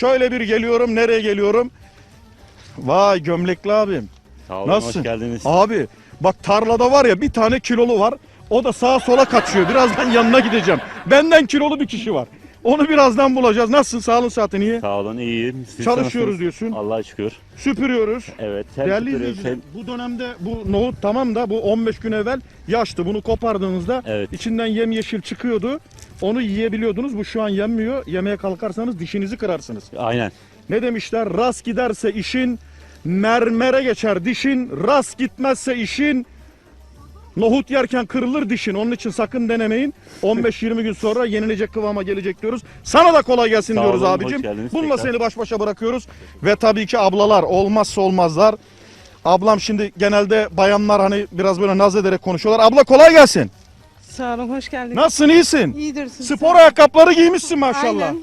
Şöyle bir geliyorum. Nereye geliyorum? Vay gömlekli abim. Sağ olun, Nasılsın? hoş geldiniz. Abi bak tarlada var ya bir tane kilolu var. O da sağa sola kaçıyor. Birazdan yanına gideceğim. Benden kilolu bir kişi var. Onu birazdan bulacağız. Nasılsın? Sağlığın saatin iyi. Sağ olun, iyiyim. Siz Çalışıyoruz nasılsınız? diyorsun. Allah'a şükür. Süpürüyoruz. Evet, hem Değerli süpürüyoruz izleyiciler hem... bu dönemde bu nohut tamam da bu 15 gün evvel yaştı. Bunu kopardığınızda Evet. içinden yemyeşil çıkıyordu. Onu yiyebiliyordunuz. Bu şu an yenmiyor. Yemeye kalkarsanız dişinizi kırarsınız. Aynen. Ne demişler? Rast giderse işin mermere geçer dişin. Rast gitmezse işin nohut yerken kırılır dişin. Onun için sakın denemeyin. 15-20 gün sonra yenilecek kıvama gelecek diyoruz. Sana da kolay gelsin Sağ diyoruz olun, abicim. Bununla tekrar. seni baş başa bırakıyoruz. Ve tabii ki ablalar olmazsa olmazlar. Ablam şimdi genelde bayanlar hani biraz böyle naz ederek konuşuyorlar. Abla kolay gelsin. Sağ olun, hoş geldin. Nasılsın iyisin? İyidir siz. Spor ayakkabıları giymişsin maşallah. Aynen.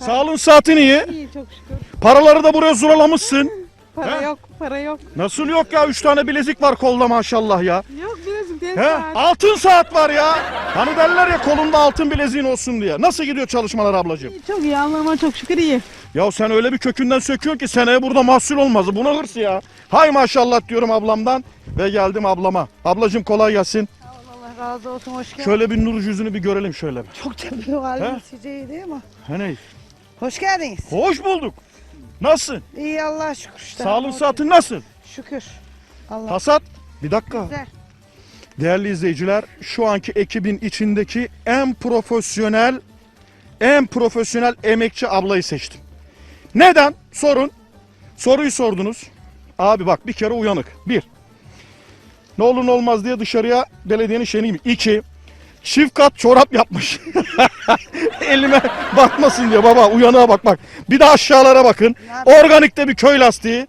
Sağlığın saatin iyi. İyi çok şükür. Paraları da buraya zuralamışsın. Para He? yok, para yok. Nasıl yok ya? Üç tane bilezik var kolda maşallah ya. Yok birazcık değil He? saat. Altın saat var ya. Hani derler ya kolunda altın bileziğin olsun diye. Nasıl gidiyor çalışmalar ablacığım? Çok iyi Allah'ıma çok şükür iyi. Ya sen öyle bir kökünden söküyorsun ki seneye burada mahsul olmaz. Buna hırs ya. Hay maşallah diyorum ablamdan. Ve geldim ablama. Ablacığım kolay gelsin. Razı olsun hoş geldin. Şöyle bir nur yüzünü bir görelim şöyle. bir. Çok tabii halimiz sıcağıydı ama. Hani Hoş geldiniz. hoş bulduk. Nasılsın? İyi Allah'a şükür işte. Sağlığın saatin nasıl? Şükür. Allah Hasat? Bir dakika. güzel. Değerli izleyiciler, şu anki ekibin içindeki en profesyonel, en profesyonel emekçi ablayı seçtim. Neden? Sorun. Soruyu sordunuz. Abi bak bir kere uyanık. Bir. Ne olur ne olmaz diye dışarıya belediyenin şeyini gibi. İki. Çift kat çorap yapmış. Elime bakmasın diye baba uyanığa bak bak. Bir de aşağılara bakın. Organikte bir köy lastiği.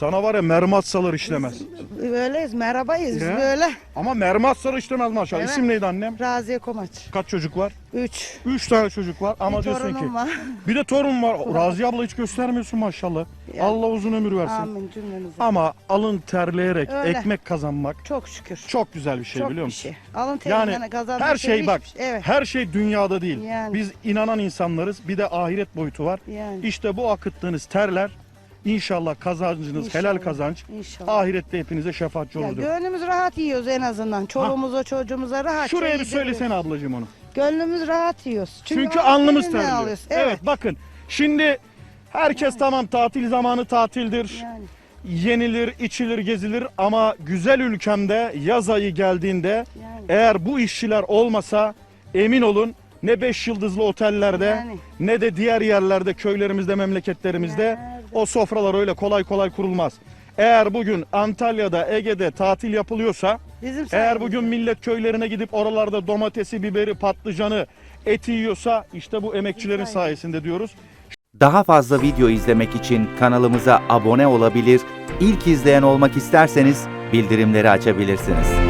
Sana var ya mermi atsalar işlemez. Böyleyiz merhabayız biz böyle. Ama mermi atsalar işlemez maşallah. Evet. İsim neydi annem? Raziye Komaç. Kaç çocuk var? Üç. Üç tane çocuk var ama diyorsun ki torunum var. bir de torun var. Razi abla hiç göstermiyorsun maşallah. Ya. Allah uzun ömür versin. Amin cümlemize. Ama alın terleyerek Öyle. ekmek kazanmak Çok şükür. çok güzel bir şey Çok biliyor bir musun? şey. Alın Yani terinden kazandığın her şey bak hiçbir şey- Evet. her şey dünyada değil. Yani. Biz inanan insanlarız. Bir de ahiret boyutu var. Yani. İşte bu akıttığınız terler inşallah kazancınız İnşallah. helal kazanç. İnşallah. Ahirette hepinize şefaatçi olur gönlümüz rahat yiyoruz en azından. Çoluğumuza çocuğumuza rahat. Şuraya bir söylesene ablacığım onu. Gönlümüz rahat yiyoruz. Çünkü Allah alnımız terliyor. Evet. Evet. bakın şimdi herkes tamam tatil zamanı tatildir. Yani. Yenilir, içilir, gezilir ama güzel ülkemde yaz ayı geldiğinde Yani. eğer bu işçiler olmasa emin olun ne 5 yıldızlı otellerde Yani. ne de diğer yerlerde köylerimizde memleketlerimizde Nerede? O sofralar öyle kolay kolay kurulmaz. Eğer bugün Antalya'da, Ege'de tatil yapılıyorsa Bizim eğer bugün millet köylerine gidip oralarda domatesi, biberi, patlıcanı, eti yiyorsa işte bu emekçilerin sayesinde diyoruz. Daha fazla video izlemek için kanalımıza abone olabilir, ilk izleyen olmak isterseniz bildirimleri açabilirsiniz.